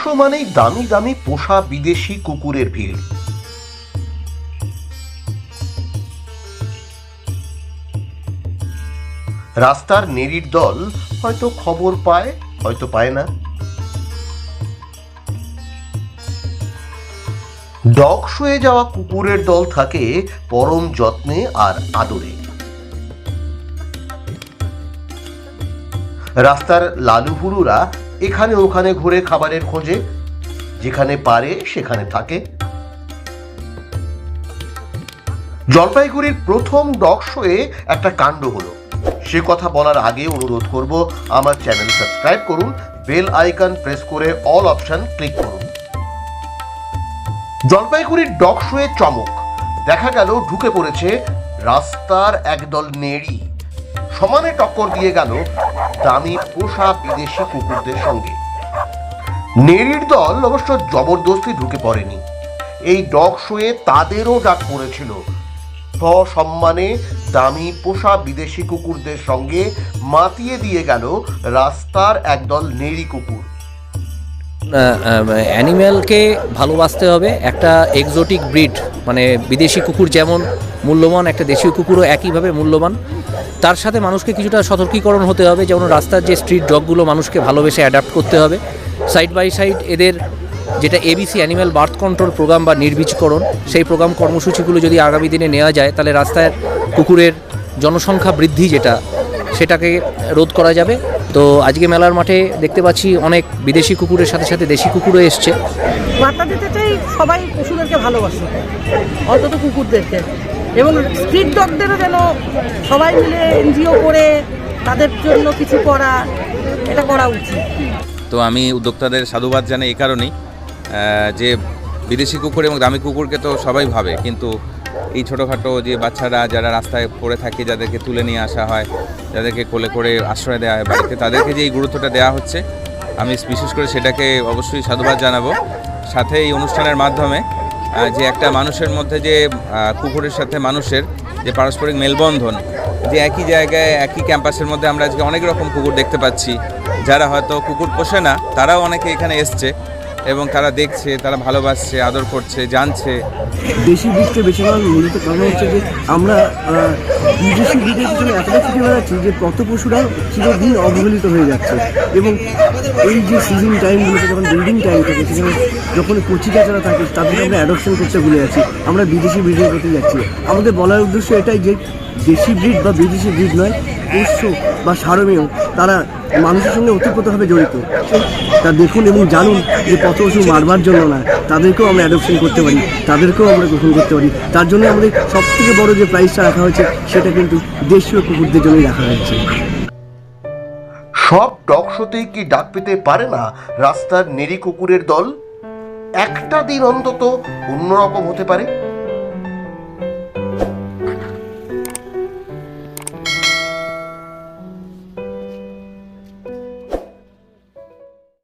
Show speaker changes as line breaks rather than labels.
Show মানেই দামি দামি পোষা বিদেশি কুকুরের ভিড়। রাস্তার নেড়ির দল হয়তো খবর পায়, হয়তো পায় না। ডগ শুয়ে যাওয়া কুকুরের দল থাকে পরম যত্নে আর আদরে। রাস্তার লালুহুরুরা এখানে ওখানে ঘুরে খাবারের খোঁজে, যেখানে পারে সেখানে থাকে। জলপাইগুড়ির প্রথম ডগ শোয়ে একটা কাণ্ড হলো। সে কথা বলার আগে অনুরোধ করব, আমার চ্যানেল সাবস্ক্রাইব করুন, বেল আইকন প্রেস করে অল অপশন ক্লিক করুন। জলপাইগুড়ির ডগ শোয়ে চমক। দেখা গেল, ঢুকে পড়েছে রাস্তার একদল নেড়ি। সমানে টক্কর দিয়ে গেল দামি পোষা বিদেশি কুকুরদের সঙ্গে। নেড়ির দল অবশ্য জবরদস্তি ঢুকে পড়েনি। এই ডগ শোয়ে তাদেরও ডাক পড়েছিল। সসম্মানে দামি পোষা বিদেশি কুকুরদের সঙ্গে মাতিয়ে দিয়ে গেল রাস্তার একদল নেড়ি কুকুর।
অ্যানিম্যালকে ভালোবাসতে হবে। একটা এক্সোটিক ব্রিড মানে বিদেশি কুকুর যেমন মূল্যবান, একটা দেশীয় কুকুরও একইভাবে মূল্যবান। তার সাথে মানুষকে কিছুটা সতর্কীকরণ হতে হবে, যেমন রাস্তার যে স্ট্রিট ডগগুলো মানুষকে ভালোবেসে অ্যাডাপ্ট করতে হবে। সাইড বাই সাইড এদের যেটা ABC animal birth control programme বা নির্বীজকরণ, সেই প্রোগ্রাম কর্মসূচিগুলো যদি আগামী দিনে নেওয়া যায়, তাহলে রাস্তায় কুকুরের জনসংখ্যা বৃদ্ধি যেটা, সেটাকে রোধ করা যাবে। তো আজকে মেলার মাঠে দেখতে পাচ্ছি অনেক বিদেশি কুকুরের সাথে সাথে দেশি কুকুরও এসছে।
বার্তা দিতে চাই সবাই পশুদেরকে ভালোবাসে অন্তত কুকুরদেরকে। এবং স্ট্রিট ডগদেরও যেন সবাই মিলে এনজিও করে তাদের জন্য কিছু করা, এটা করা উচিত।
তো আমি উদ্যোক্তাদের সাধুবাদ জানাই এই কারণেই। যে বিদেশি কুকুর এবং দামি কুকুরকে তো সবাই ভাবে, কিন্তু এই ছোটোখাটো যে বাচ্চারা যারা রাস্তায় পড়ে থাকে, যাদেরকে তুলে নিয়ে আসা হয়, যাদেরকে কোলে করে আশ্রয় দেওয়া হয় বাড়িতে, তাদেরকে যে এই গুরুত্বটা দেওয়া হচ্ছে, আমি বিশেষ করে সেটাকে অবশ্যই সাধুবাদ জানাব। সাথে এই অনুষ্ঠানের মাধ্যমে যে একটা মানুষের মধ্যে যে কুকুরের সাথে মানুষের যে পারস্পরিক মেলবন্ধন, যে একই জায়গায়, একই ক্যাম্পাসের মধ্যে আমরা আজকে অনেক রকম কুকুর দেখতে পাচ্ছি। যারা হয়তো কুকুর পোষে না, তারাও অনেকে এখানে এসছে। এবং তারা দেখছে, তারা ভালোবাসছে, আদর করছে, জানছে।
দেশি বেছে নেওয়ার মূলত কারণ হচ্ছে যে আমরা বিদেশি বীজের পিছনে এতটা ছুটে বেড়াচ্ছি যে কত পশুরা চিরদিন অবহেলিত হয়ে যাচ্ছে। এবং এই যে সিজন টাইমগুলোতে যখন ব্রিডিং টাইম থাকে, সেখানে যখন কচি কাচারা থাকে তাদেরকে আমরা অ্যাডপশন করতে ভুলে যাচ্ছি। আমরা বিদেশি ব্রিডের প্রতি যাচ্ছি। আমাদের বলার উদ্দেশ্য এটাই যে, দেশি ব্রিড বা বিদেশি ব্রিড নয় পোষ্য বা সারমেয়, তারা মানুষের সঙ্গে ওতপ্রোতভাবে জড়িত। তা দেখুন এবং জানুন যে পথ পশু মারবার জন্য না, তাদেরকেও আমরা অ্যাডপশন করতে পারি, তাদেরকেও আমরা গ্রহণ করতে পারি। তার জন্য আমাদের সব থেকে বড় যে প্রাইসটা রাখা হয়েছে, সেটা কিন্তু দেশীয় কুকুরদের জন্যই রাখা হয়েছে।
সব ডগ শোতেই কি ডাক পেতে পারে না রাস্তার নেড়ি কুকুরের দল? একটা দিন অন্তত অন্যরকম হতে পারে।